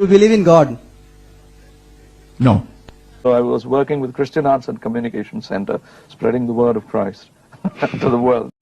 You believe in God. No. So I was working with Christian Arts and Communication Center, spreading the word of Christ to the world.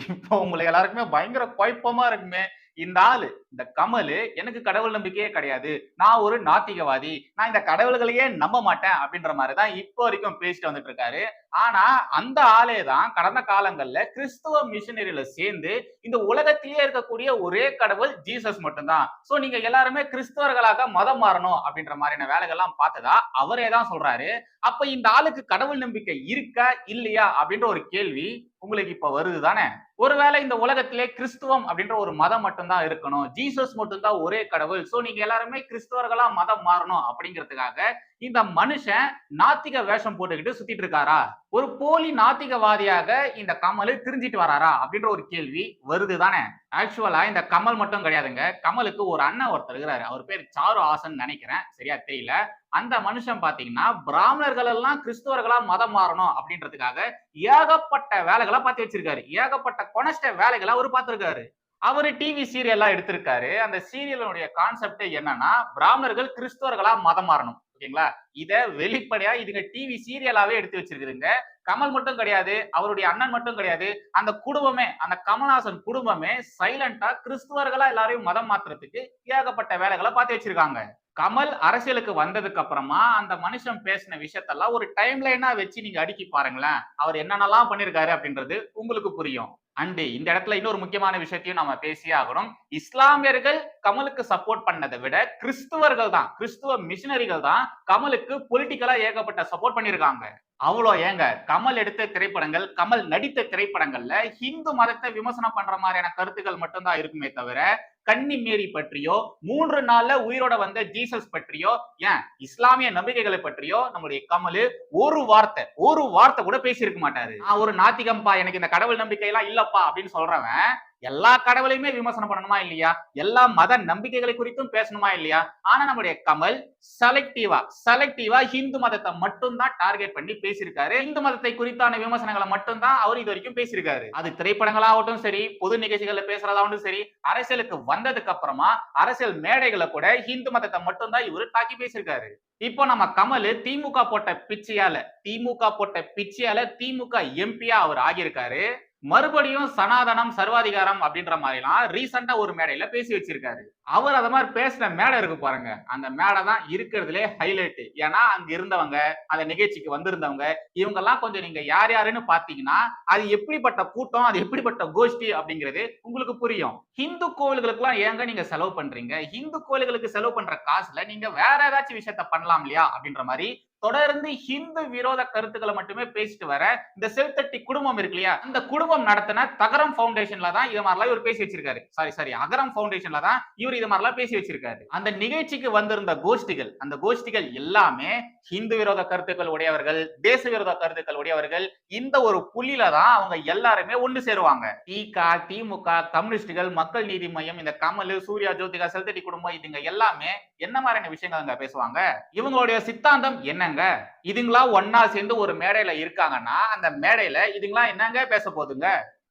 இப்போ உங்களுக்கு எல்லாருக்குமே பயங்கர குழப்பமா இருக்குமே இந்த ஆளு இந்த கமலு எனக்கு கடவுள் நம்பிக்கையே கிடையாது. நான் ஒரு நாத்திகவாதி. நான் இந்த கடவுள்களையே நம்ப மாட்டேன் அப்படின்ற மாதிரி தான் இப்போ வரைக்கும் பேசிட்டு வந்துட்டு இருக்காரு ஆனா அந்த ஆளே தான் கடந்த காலங்கள்ல கிறிஸ்துவ மிஷினரியில சேர்ந்து இந்த உலகத்திலேயே இருக்கக்கூடிய ஒரே கடவுள் ஜீசஸ் மட்டும்தான். சோ நீங்க எல்லாருமே கிறிஸ்தவர்களாக மதம் மாறணும் அப்படின்ற மாதிரியான வேலைகள்லாம் பார்த்ததா? அவரே தான் சொல்றாரு. அப்ப இந்த ஆளுக்கு கடவுள் நம்பிக்கை இருக்கா இல்லையா அப்படின்ற ஒரு கேள்வி உங்களுக்கு இப்ப வருது தானே ஒருவேளை இந்த உலகத்திலே கிறிஸ்துவம் அப்படின்ற ஒரு மதம் மட்டும்தான் இருக்கணும். ஜீசஸ் மட்டும்தான் ஒரே கடவுள். சோ நீங்க எல்லாருமே கிறிஸ்தவர்களா மதம் மாறணும் அப்படிங்கிறதுக்காக இந்த மனுஷன் நாத்திக வேஷம் போட்டுக்கிட்டு சுத்திட்டு இருக்காரா? ஒரு போலி நாத்திகவாதியாக இந்த கமல் திரிஞ்சிட்டு வராரா? அப்படின்ற ஒரு கேள்வி வருது தானே. ஆக்சுவலா இந்த கமல் மட்டும் கிடையாதுங்க. கமலுக்கு ஒரு அண்ணன் ஒருத்தர் இருக்கிறாரு. அவர் பேர் சாரு ஆசன் நினைக்கிறேன். சரியா தெரியல. அந்த மனுஷன் பாத்தீங்கன்னா பிராமணர்கள் எல்லாம் கிறிஸ்தவர்களா மதம் மாறணும் அப்படின்றதுக்காக ஏகப்பட்ட வேலைகளை பார்த்து வச்சிருக்காரு. ஏகப்பட்ட கொனஸ்ட வேலைகளை அவர் பார்த்திருக்காரு. அவரு டிவி சீரியல்லாம் எடுத்திருக்காரு. அந்த சீரியலுடைய கான்செப்ட் என்னன்னா பிராமணர்கள் கிறிஸ்தவர்களா மதம் மாறணும். ஓகேங்களா? இத வெளிப்படையா இதுங்க டிவி சீரியலாவே எடுத்து வச்சிருக்குதுங்க. கமல் மட்டும் கிடையாது அவருடைய அண்ணன் மட்டும் கிடையாது அந்த குடும்பமே அந்த கமல்ஹாசன் குடும்பமே சைலண்டா கிறிஸ்துவர்களா எல்லாரையும் மதம் மாத்துறதுக்கு ஏகப்பட்ட வேலைகளை பார்த்து வச்சிருக்காங்க. கமல் அரசியலுக்கு வந்ததுக்கு அப்புறமா அந்த மனுஷன் பேசின விஷயத்தெல்லாம் ஒரு டைம் லைனா வச்சு நீங்க அடுக்கி பாருங்களேன். அவர் என்னென்னலாம் பண்ணிருக்காரு அப்படின்றது உங்களுக்கு புரியும். அண்டு இந்த இடத்துல இன்னொரு முக்கியமான விஷயத்தையும் நம்ம பேசியே ஆகணும். இஸ்லாமியர்கள் கமலுக்கு சப்போர்ட் பண்ணதை விட கிறிஸ்துவர்கள் தான் கிறிஸ்துவ மிஷினரிகள் தான் கமலுக்கு பொலிட்டிக்கலா ஏகப்பட்ட சப்போர்ட் பண்ணிருக்காங்க. அவ்வளோ ஏங்க கமல் எடுத்த திரைப்படங்கள் கமல் நடித்த திரைப்படங்கள்ல ஹிந்து மதத்தை விமர்சனம் பண்ற மாதிரியான கருத்துக்கள் மட்டும்தான் இருக்குமே தவிர கன்னி மேரி பற்றியோ மூன்று நாள்ல உயிரோட வந்த ஜீசஸ் பற்றியோ ஏன்? இஸ்லாமிய நம்பிக்கைகளை பற்றியோ நம்முடைய கமல் ஒரு வார்த்தை ஒரு வார்த்தை கூட பேசியிருக்க மாட்டாரு. நான் ஒரு நாத்திகம்பா எனக்கு இந்த கடவுள் நம்பிக்கை எல்லாம் இல்லப்பா அப்படின்னு சொல்றவன் எல்லா கடவுளையுமே விமர்சனம் பண்ணணுமா இல்லையா? எல்லா மத நம்பிக்கைகளை குறித்தும் பேசணுமா இல்லையா? ஆனா நம்முடைய கமல் செலக்டிவா செலக்டிவா ஹிந்து மதத்தை மட்டும்தான் டார்கெட் பண்ணி பேசியிருக்காரு. இந்து மதத்தை குறித்தான விமர்சனங்களை மட்டும்தான் அவர் இது வரைக்கும் பேசியிருக்காரு. அது திரைப்படங்களாகட்டும் சரி பொது நிகழ்ச்சிகள்ல பேசுறதாகட்டும் சரி அரசியலுக்கு வந்ததுக்கு அப்புறமா அரசியல் மேடைகளை கூட ஹிந்து மதத்தை மட்டும்தான் இவரு தாக்கி பேசியிருக்காரு. இப்போ நம்ம கமல் திமுக போட்ட பிச்சையால திமுக போட்ட பிச்சையால திமுக எம்பியா அவர் ஆகியிருக்காரு. மறுபடியும் சனாதனம் சர்வாதிகாரம் அப்படின்ற மாதிரிலாம் ரீசெண்டா ஒரு மேடையில பேசி வச்சிருக்காரு. அவர் அத மாதிரி பேசின மேடை இருக்கு பாருங்க. அந்த மேடை தான் இருக்கிறதுலே ஹைலைட் ஏன்னா அங்க இருந்தவங்க அந்த நிகழ்ச்சிக்கு வந்திருந்தவங்க இவங்க எல்லாம் கொஞ்சம் நீங்க யார் யாருன்னு பாத்தீங்கன்னா அது எப்படிப்பட்ட கூட்டம் அது எப்படிப்பட்ட கோஷ்டி அப்படிங்கிறது உங்களுக்கு புரியும். ஹிந்து கோவில்களுக்கு எல்லாம் ஏங்க நீங்க செலவு பண்றீங்க? ஹிந்து கோவில்களுக்கு செலவு பண்ற காசுல நீங்க வேற ஏதாச்சும் விஷயத்த பண்ணலாம் இல்லையா அப்படின்ற மாதிரி தொடர்ந்து ஹிந்து விரோத கருத்துக்களை மட்டுமே பேசிட்டு வர இந்த செல்தட்டி குடும்பம் இருக்கு இல்லையா அந்த குடும்பம் நடத்தின தகரம் ஃபவுண்டேஷன்ல தான் இது மாதிரிலாம் இவர் பேசி வச்சிருக்காரு. சாரி சாரி அகரம் ஃபவுண்டேஷன்ல தான் இவர் இது மாதிரிலாம் பேசி வச்சிருக்காரு. அந்த நிகழ்ச்சிக்கு வந்திருந்த கோஷ்டிகள் அந்த கோஷ்டிகள் எல்லாமே ஹிந்து விரோத கருத்துக்கள் உடையவர்கள் தேச விரோத கருத்துக்கள் உடையவர்கள் இந்த ஒரு புள்ளியில தான் அவங்க எல்லாருமே ஒன்று சேருவாங்க. திக திமுக கம்யூனிஸ்டுகள் மக்கள் நீதி மையம் இந்த கமல் சூர்யா ஜோதிகா செல்தட்டி குடும்பம் இதுங்க எல்லாமே என்ன மாதிரியான விஷயங்கள் அங்க பேசுவாங்க? இவங்களுடைய சித்தாந்தம் என்னங்க? இதுங்களா ஒன்னா சேர்ந்து ஒரு மேடையில இருக்காங்கன்னா அந்த மேடையில இதுங்களா என்னங்க பேச போதுங்க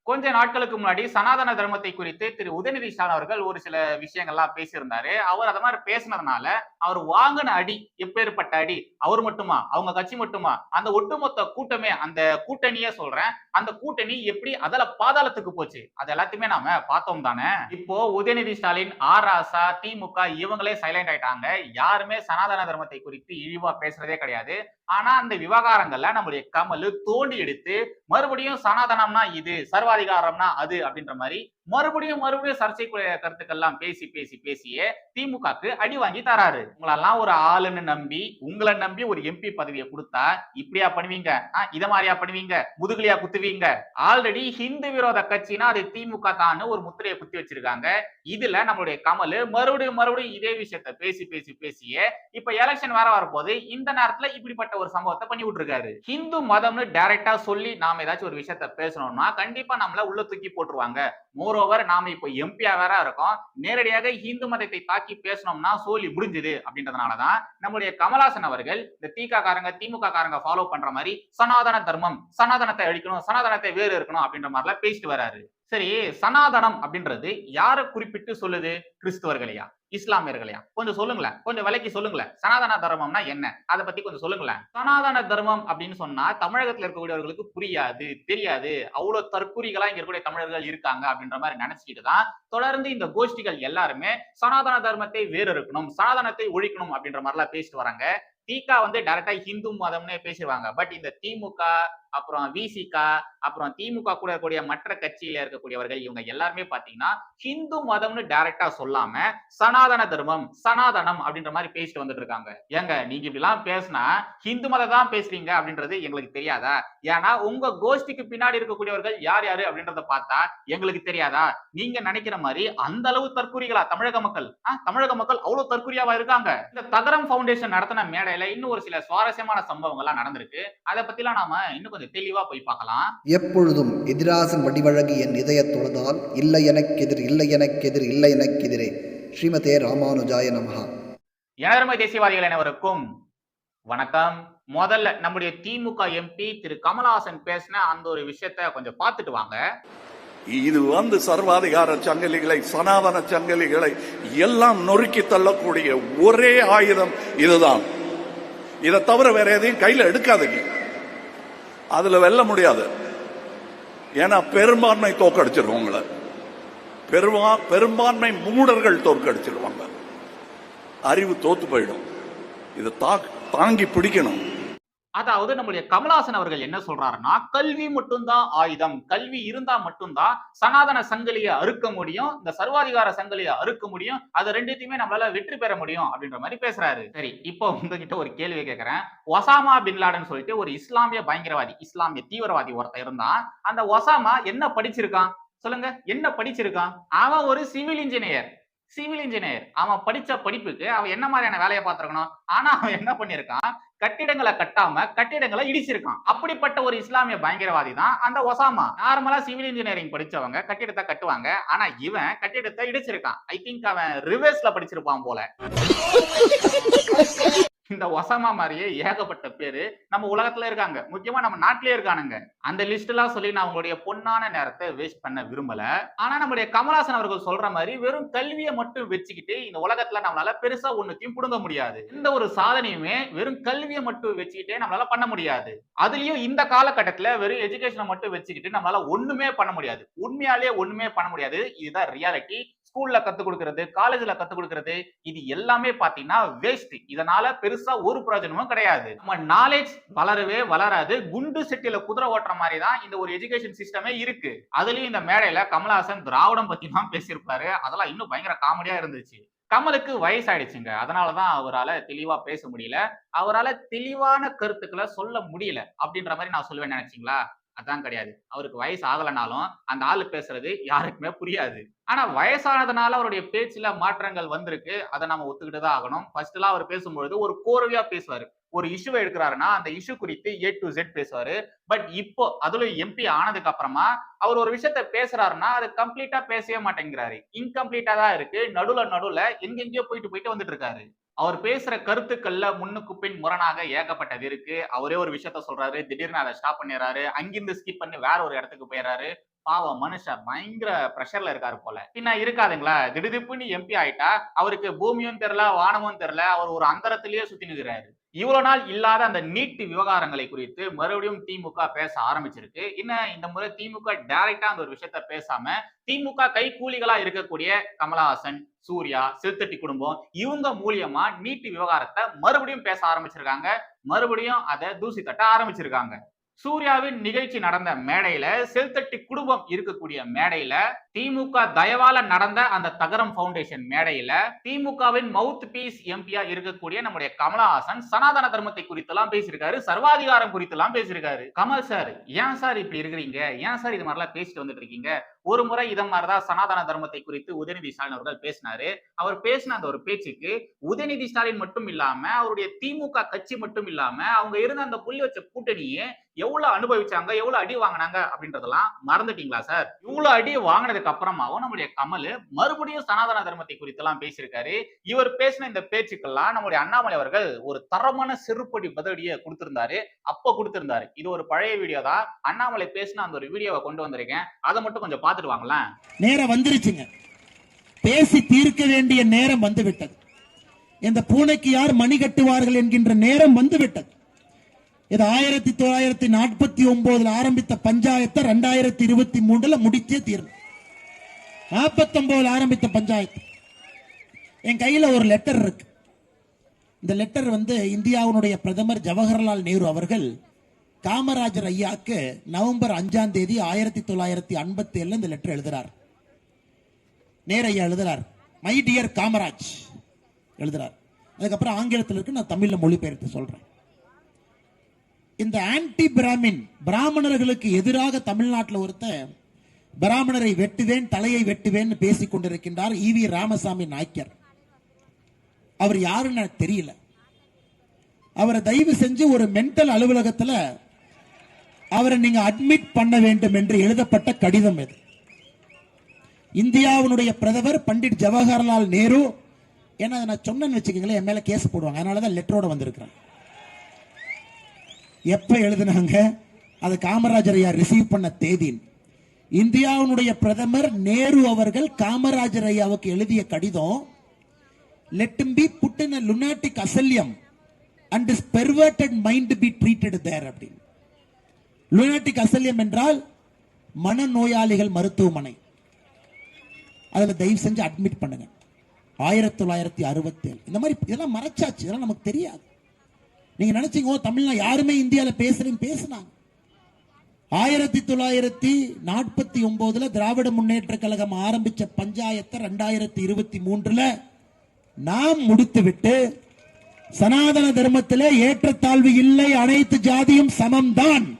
கொஞ்ச நாட்களுக்கு முன்னாடி சனாதன தர்மத்தை குறித்து திரு உதயநிதி ஸ்டாலின் அவர்கள் ஒரு சில விஷயங்கள்லாம் பேசியிருந்தாரு. அவர் அதை மாதிரி பேசினதுனால அவர் வாங்கின அடி எப்பேற்பட்ட அடி அவர் மட்டுமா அவங்க கட்சி மட்டுமா அந்த ஒட்டுமொத்த கூட்டமே அந்த கூட்டணியே சொல்றேன் அந்த கூட்டணி எப்படி அதில் பாதாளத்துக்கு போச்சு அது எல்லாத்தையுமே நாம பார்த்தோம் தானே. இப்போ உதயநிதி ஸ்டாலின் ஆர் ஆசா திமுக இவங்களே சைலண்ட் ஆயிட்டாங்க. யாருமே சனாதன தர்மத்தை குறித்து இழிவா பேசுறதே கிடையாது. ஆனா அந்த விவகாரங்கள்ல நம்மளுடைய கமல் தோண்டி எடுத்து மறுபடியும் சனாதனம்னா இது சர்வாதிகாரம்னா அது அப்படின்ற மாதிரி மறுபடியும் மறுபடியும் சர்ச்சைக்குரிய கருத்துக்கள்லாம் பேசி பேசி பேசியே திமுகக்கு அடி வாங்கி தராரு. உங்களெல்லாம் ஒரு ஆளுன்னு நம்பி உங்களை நம்பி ஒரு எம்பி பதவியை கொடுத்தா இப்படியா பண்ணுவீங்க? ஆ, இத மாதிரியா பண்ணுவீங்க? முதுகலியா குத்துவீங்க? ஆல்ரெடி ஹிந்து விரோத கட்சினா அது திமுக தான் ஒரு முத்திரையை குத்தி வச்சிருக்காங்க. இதுல நம்மளுடைய கமல் மறுபடியும் மறுபடியும் இதே விஷயத்த பேசி பேசி பேசியே இப்ப எலெக்ஷன் வேற வரப்போது இந்த நேரத்துல இப்படிப்பட்ட ஒரு சம்பவத்தை பண்ணி விட்டுருக்காரு. ஹிந்து மதம்னு டைரக்டா சொல்லி நாம ஏதாச்சும் ஒரு விஷயத்த பேசணும்னா கண்டிப்பா நம்மள உள்ள தூக்கி போட்டுருவாங்க. மோரோவர் நாம இப்போ எம்பியா வேற இருக்கோம். நேரடியாக இந்து மதத்தை தாக்கி பேசணும்னா சோலி முடிஞ்சது அப்படின்றதுனாலதான் நம்முடைய கமலாசன் அவர்கள் இந்த திக காரங்க திமுக காரங்க ஃபாலோ பண்ற மாதிரி சனாதன தர்மம் சனாதனத்தை அழிக்கணும் சனாதனத்தை வேறு இருக்கணும் அப்படின்ற மாதிரிலாம் பேசிட்டு வராரு. சரி சனாதனம் அப்படின்றது யாரை குறிப்பிட்டு சொல்லுது? கிறிஸ்துவர்களையா? இஸ்லாமியர்களையா? கொஞ்சம் சொல்லுங்களேன். கொஞ்சம் விலைக்கு சொல்லுங்களேன். சனாதன தர்மம்னா என்ன? அதை பத்தி கொஞ்சம் சொல்லுங்களேன். சனாதன தர்மம் அப்படின்னு சொன்னா தமிழகத்துல இருக்கக்கூடியவர்களுக்கு புரியாது தெரியாது. அவ்வளவு தற்குறிகளா இங்க இருக்கக்கூடிய தமிழர்கள் இருக்காங்க அப்படின்ற மாதிரி நினைச்சிட்டு தான் தொடர்ந்து இந்த கோஷ்டிகள் எல்லாருமே சனாதன தர்மத்தை வேறு இருக்கணும் சனாதனத்தை ஒழிக்கணும் அப்படின்ற மாதிரிலாம் பேசிட்டு வராங்க. தீகா வந்து டைரக்டா ஹிந்து மதம்னே பேசிடுவாங்க. பட் இந்த திமுக அப்புறம் விசிக அப்புறம் திமுக கூட இருக்கக்கூடிய மற்ற கட்சியில இருக்கக்கூடியவர்கள் இவங்க எல்லாருமே பாத்தீங்கன்னா ஹிந்து மதம்னு டைரக்டா சொல்லாம சனாதன தர்மம் சனாதனம் அப்படின்ற மாதிரி பேசிட்டு வந்துட்டு இருக்காங்க. ஏங்க நீங்க இப்படி எல்லாம் பேசினா ஹிந்து மதம் தான் பேசுறீங்க அப்படின்றது எங்களுக்கு தெரியாதா? ஏன்னா உங்க கோஷ்டிக்கு பின்னாடி இருக்கக்கூடியவர்கள் யார் யாரு அப்படின்றத பார்த்தா எங்களுக்கு தெரியாதா? நீங்க நினைக்கிற மாதிரி அந்த அளவு தற்குறிகளா? தமிழக மக்கள் தமிழக மக்கள் அவ்வளவு தற்குறியாவா இருக்காங்க? இந்த தகரம் ஃபவுண்டேஷன் நடத்தின மேடையில இன்னும் ஒரு சில சுவாரஸ்யமான சம்பவங்கள்லாம் நடந்திருக்கு. அதை பத்திலாம் நாம இன்னும் கொஞ்சம் தெளிவா போய் பார்க்கலாம். எப்பொழுதும் எதிராசன் வடிவழகு என் இதயத் தொழுதால் இல்லை எனக்கெதிர் இல்லை எனக்கெதிர் இல்லை எனக்கெதிரே ஸ்ரீமதே ராமானுஜாய நமஹா. எனதருமை தேசியவாதிகள் அனைவருக்கும் வணக்கம். முதல்ல நம்முடைய திமுக எம்பி திரு. கமலஹாசன் பேசின அந்த ஒரு விஷயத்த கொஞ்சம் பார்த்துட்டு வாங்க. இது வந்து சர்வாதிகார சங்கிலிகளை சனாதன சங்கிலிகளை எல்லாம் நொறுக்கி தள்ளக்கூடிய ஒரே ஆயுதம் இதுதான். இதை தவிர வேற எதையும் கையில எடுக்காதீங்க. அதுல வெல்ல முடியாது. ஏன்னா பெரும்பான்மை தோக்கடிச்சிடும் உங்களை. பெருமா பெரும்பான்மை மூடர்கள் தோற்கடிச்சிடுவாங்க அறிவு தோத்து போயிடும். இதை தா- தாங்கி பிடிக்கணும். அதாவது நம்முடைய கமலாசன் அவர்கள் என்ன சொல்றாருன்னா கல்வி மட்டும்தான் ஆயுதம். கல்வி இருந்தா மட்டும்தான் சனாதன சங்கிலியை அறுக்க முடியும். இந்த சர்வாதிகார சங்கிலியை அறுக்க முடியும். அது ரெண்டுத்தையுமே நம்மளால வெற்றி பெற முடியும் அப்படின்ற மாதிரி பேசுறாரு. சரி இப்போ உங்ககிட்ட ஒரு கேள்வி கேட்கிறேன் ஒசாமா பின்லாடன் சொல்லிட்டு ஒரு இஸ்லாமிய பயங்கரவாதி இஸ்லாமிய தீவிரவாதி ஒருத்தர் இருந்தான். அந்த ஒசாமா என்ன படிச்சிருக்கான்? சொல்லுங்க என்ன படிச்சிருக்கான்? அவன் ஒரு சிவில் இன்ஜினியர். சிவில் இன்ஜினியர் அவன் படிச்ச படிப்புக்கு அவன் என்ன மாதிரியான வேலையை பார்த்துருக்கணும்? ஆனா அவன் என்ன பண்ணிருக்கான் கட்டிடங்களை கட்டாம கட்டிடங்களை இடிச்சிருக்கான். அப்படிப்பட்ட ஒரு இஸ்லாமிய பயங்கரவாதி தான் அந்த ஒசாமா. நார்மலா சிவில் இன்ஜினியரிங் படிச்சவங்க கட்டிடத்தை கட்டுவாங்க. ஆனா இவன் கட்டிடத்தை இடிச்சிருக்கான். ஐ திங்க் அவன் ரிவர்ஸ்ல படிச்சிருப்பான் போல. இந்த ஒசாமா மாதிரியே ஏகப்பட்ட பேரு நம்ம உலகத்துல இருக்காங்க. முக்கியமா நம்ம நாட்டிலே இருக்கானுங்க. அந்த லிஸ்ட் எல்லாம் சொல்லி நான் உங்களுடைய பொன்னான நேரத்தை வேஸ்ட் பண்ண விரும்பல. ஆனா நம்முடைய கமலாசன் அவர்கள் சொல்ற மாதிரி வெறும் கல்வியை மட்டும் வச்சுக்கிட்டு இந்த உலகத்துல நம்மளால பெருசா ஒண்ணுத்தையும் புடுங்க முடியாது. இந்த ஒரு சாதனையுமே வெறும் கல்வியை மட்டும் வச்சுக்கிட்டே நம்மளால பண்ண முடியாது. அதுலயும் இந்த காலகட்டத்துல வெறும் எஜுகேஷனை மட்டும் வச்சுக்கிட்டு நம்மளால ஒண்ணுமே பண்ண முடியாது. உண்மையாலேயே ஒண்ணுமே பண்ண முடியாது. இதுதான் ரியாலிட்டி ஸ்கூல்ல கத்துக் கொடுக்கறது காலேஜ்ல கத்துக் கொடுக்கறது இது எல்லாமே பாத்தீங்கன்னா வேஸ்ட் இதனால பெருசு ஒரு பிரயோஜனமும் கிடையாது. நம்ம நாலேஜ் வளரவே வளராது. குண்டு செட்டில குதிரை ஓட்டுற மாதிரி தான் இந்த ஒரு எஜுகேஷன் சிஸ்டமே இருக்கு. அதுலயும் இந்த மேடையில கமலஹாசன் திராவிடம் பத்தி தான் பேசியிருப்பாரு. அதெல்லாம் இன்னும் பயங்கர காமெடியா இருந்துச்சு. கமலுக்கு வயசாயிடுச்சுங்க. அதனாலதான் அவரால தெளிவா பேச முடியல. அவரால தெளிவான கருத்துக்களை சொல்ல முடியல. அப்படின்ற மாதிரி நான் சொல்லுவேன் நினைச்சீங்களா? அதான் கிடையாது. அவருக்கு வயசு ஆகலைனாலும் அந்த ஆளு பேசுறது யாருக்குமே புரியாது. ஆனா வயசானதுனால அவருடைய பேச்சுல மாற்றங்கள் வந்திருக்கு. அதை நம்ம ஒத்துக்கிட்டு தான் ஆகணும் ஃபர்ஸ்ட்லாம் அவர் பேசும்பொழுது ஒரு கோர்வையா பேசுவாரு. ஒரு இஷ்யூவை எடுக்கிறாருன்னா அந்த இஷ்யூ குறித்து ஏ டு ஜெட் பேசுவாரு. பட் இப்போ அதுல எம்பி ஆனதுக்கு அப்புறமா அவர் ஒரு விஷயத்த பேசுறாருன்னா அது கம்ப்ளீட்டா பேசவே மாட்டேங்கிறாரு. இன்கம்ப்ளீட்டா தான் இருக்கு. நடுவுல நடுவுல எங்கெங்கயோ போயிட்டு போயிட்டு வந்துட்டு இருக்காரு. அவர் பேசுற கருத்துக்கள்ல முன்னுக்கு பின் முரணாக ஏகப்பட்டது இருக்கு. அவரே ஒரு விஷயத்த சொல்றாரு. திடீர்னு அதை ஸ்டாப் பண்ணிடுறாரு. அங்கிருந்து ஸ்கிப் பண்ணி வேற ஒரு இடத்துக்கு போயிடுறாரு. பாவம் மனுஷன் பயங்கர ப்ரெஷர்ல இருக்காரு போல. பின்ன இருக்காதுங்களா? திடுதிப்புன்னு எம்பி ஆயிட்டா அவருக்கு பூமியும் தெரியல வானமும் தெரியல. அவர் ஒரு அந்தரத்திலேயே சுத்தி நிற்கிறாரு இவ்வளவு நாள் இல்லாத அந்த நீட்டு விவகாரங்களை குறித்து மறுபடியும் திமுக பேச ஆரம்பிச்சிருக்கு. இன்னும் இந்த முறை திமுக டைரக்டா அந்த ஒரு விஷயத்த பேசாம திமுக கைக்கூலிகளா இருக்கக்கூடிய கமலஹாசன் சூர்யா சிறுத்தட்டி குடும்பம் இவங்க மூலியமா நீட்டு விவகாரத்தை மறுபடியும் பேச ஆரம்பிச்சிருக்காங்க. மறுபடியும் அதை தூசி தட்ட ஆரம்பிச்சிருக்காங்க. சூர்யாவின் நிகழ்ச்சி நடந்த மேடையில செல்தட்டி குடும்பம் இருக்கக்கூடிய மேடையில திமுக தயவால நடந்த அந்த தகரம் ஃபவுண்டேஷன் மேடையில திமுகவின் மவுத் பீஸ் எம்பியா இருக்கக்கூடிய நம்முடைய கமலஹாசன் சனாதன தர்மத்தை குறித்தெல்லாம் பேசியிருக்காரு சர்வாதிகாரம் குறித்தெல்லாம் பேசியிருக்காரு. கமல் சார் ஏன் சார் இப்படி இருக்கிறீங்க? ஏன் சார் இது மாதிரிலாம் பேசிட்டு வந்துட்டு இருக்கீங்க? ஒரு முறை இதை மாதிரிதான் சனாதன தர்மத்தை குறித்து உதயநிதி ஸ்டாலின் அவர்கள் பேசினாரு. அவர் பேசின அந்த ஒரு பேச்சுக்கு உதயநிதி ஸ்டாலின் மட்டும் இல்லாம அவருடைய திமுக கட்சி மட்டும் இல்லாம அவங்க இருந்த அந்த புள்ளி வச்ச கூட்டணியே எவ்வளவு அனுபவிச்சாங்க எவ்வளவு அடி வாங்கினாங்க அப்படின்றதெல்லாம் மறந்துட்டீங்களா சார்? இவ்வளவு அடி வாங்கினதுக்கு அப்புறமாவும் நம்முடைய கமல் மறுபடியும் சனாதன தர்மத்தை குறித்து எல்லாம் பேசியிருக்காரு. இவர் பேசின இந்த பேச்சுக்கெல்லாம் நம்முடைய அண்ணாமலை அவர்கள் ஒரு தரமான செருப்படி பதிலடியை கொடுத்திருந்தாரு. அப்ப கொடுத்திருந்தாரு. இது ஒரு பழைய வீடியோ தான் அண்ணாமலை பேசின அந்த ஒரு வீடியோவை கொண்டு வந்திருக்கேன். அதை மட்டும் கொஞ்சம் பாருங்க நேரம் வந்துருச்சுங்க. பேசி தீர்க்க வேண்டிய நேரம் வந்துவிட்டது. இந்த பூனைக்கு யார் மணி கட்டுவார்கள் என்கின்ற நேரம் வந்துவிட்டது. இது ஆயிரத்தி தொள்ளாயிரத்தி நாற்பத்தி ஒன்பதுல ஆரம்பித்த பஞ்சாயத்தை ரெண்டாயிரத்தி இருபத்தி மூன்றுல முடிச்சே தீரணும் நாற்பத்தி ஒன்பதுல ஆரம்பித்த பஞ்சாயத்து. என் கையில ஒரு லெட்டர் இருக்கு. இந்த லெட்டர் வந்து இந்தியாவினுடைய பிரதமர் ஜவஹர்லால் நேரு அவர்கள் காமராஜர் ஐயாக்கு நவம்பர் அஞ்சாம் தேதி ஆயிரத்தி தொள்ளாயிரத்தி ஐம்பத்தி ஏழுல இந்த லெட்டர் எழுதுறார். நேரையா எழுதுறார். மை டியர் காமராஜ் எழுதுறார். அதுக்கப்புறம் ஆங்கிலத்தில் இருக்கு நான் தமிழ்ல மொழிபெயர்த்து சொல்றேன். இந்த ஆன்டி பிராமின் பிராமணர்களுக்கு எதிராக தமிழ்நாட்டில் ஒருத்த பிராமணரை வெட்டுவேன் தலையை வெட்டுவேன் பேசிக் கொண்டிருக்கின்றார் ஈவி ராமசாமி நாய்க்கர். அவர் யாருன்னு எனக்கு தெரியல. அவரை தயவு செஞ்சு ஒரு மென்டல் அலுவலகத்தில் அவரை நீங்க அட்மிட் பண்ண வேண்டும் என்று எழுதப்பட்ட கடிதம் இது. இந்தியாவினுடைய பிரதமர் பண்டிட் ஜவஹர்லால் நேரு ஏன்னா அதை நான் சொன்னேன்னு வச்சுக்கோங்களேன் என் மேல கேஸ் போடுவாங்க. அதனால தான் லெட்டரோட வந்திருக்கிறேன். எப்ப எழுதினாங்க? அது காமராஜர் ஐயா ரிசீவ் பண்ண தேதி இந்தியாவினுடைய பிரதமர் நேரு அவர்கள் காமராஜர் ஐயாவுக்கு எழுதிய கடிதம் let be put in lunatic asylum and his perverted mind be treated there அப்படின்னு. லுனாட்டிக் அசல்யம் என்றால் மனநோயாளிகள் மருத்துவமனை. அதில் தயவு செஞ்சு அட்மிட் பண்ணுங்க. ஆயிரத்தி தொள்ளாயிரத்தி அறுபத்தேழு. இந்த மாதிரி இதெல்லாம் மறைச்சாச்சு. இதெல்லாம் நமக்கு தெரியாது. நீங்க நினைச்சீங்க ஓ தமிழ்னா யாருமே இந்தியாவில் பேசுறேன்னு பேசுனாங்க. ஆயிரத்தி தொள்ளாயிரத்தி நாற்பத்தி ஒன்பதுல திராவிட முன்னேற்ற கழகம் ஆரம்பிச்ச பஞ்சாயத்தை ரெண்டாயிரத்தி இருபத்தி மூன்றுல நாம் முடித்துவிட்டு சனாதன தர்மத்திலே ஏற்றத்தாழ்வு இல்லை அனைத்து ஜாதியும் சமம்தான்.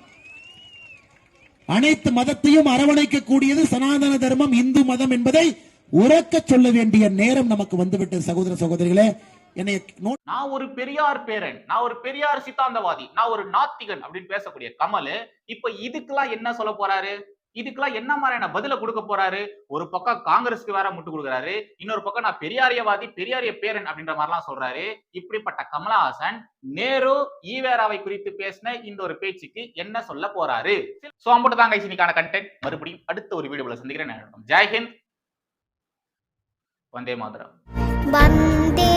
அனைத்து மதத்தையும் அரவணைக்க கூடியது சனாதன தர்மம் இந்து மதம் என்பதை உறக்க சொல்ல வேண்டிய நேரம் நமக்கு வந்துவிட்டது சகோதர சகோதரிகளே. என்னை நான் ஒரு பெரியார் பேரன் நான் ஒரு பெரியார் சித்தாந்தவாதி நான் ஒரு நாத்திகன் அப்படின்னு பேசக்கூடிய கமல் இப்ப இதுக்கெல்லாம் என்ன சொல்ல போறாரு? இதுக்கெல்லாம் என்ன மாதிரியான பதில கொடுக்க போறாரு? ஒரு பக்கம் காங்கிரஸ்க்கு வேற முட்டு கொடுக்குறாரு. இன்னொரு பக்கம் நான் பெரியாரியவாதி பெரியாரிய பேரன் அப்படின்ற மாதிரிலாம் சொல்றாரு. இப்படிப்பட்ட கமலஹாசன் நேரு ஈவேராவை குறித்து பேசின இந்த ஒரு பேச்சுக்கு என்ன சொல்ல போறாரு? சோ அம்பட்டு தான் இன்னைக்கான கண்டென்ட் மறுபடியும் அடுத்த ஒரு வீடியோல சந்திக்கிறேன். ஜெய்ஹிந்த் வந்தே மாதரம். வந்தே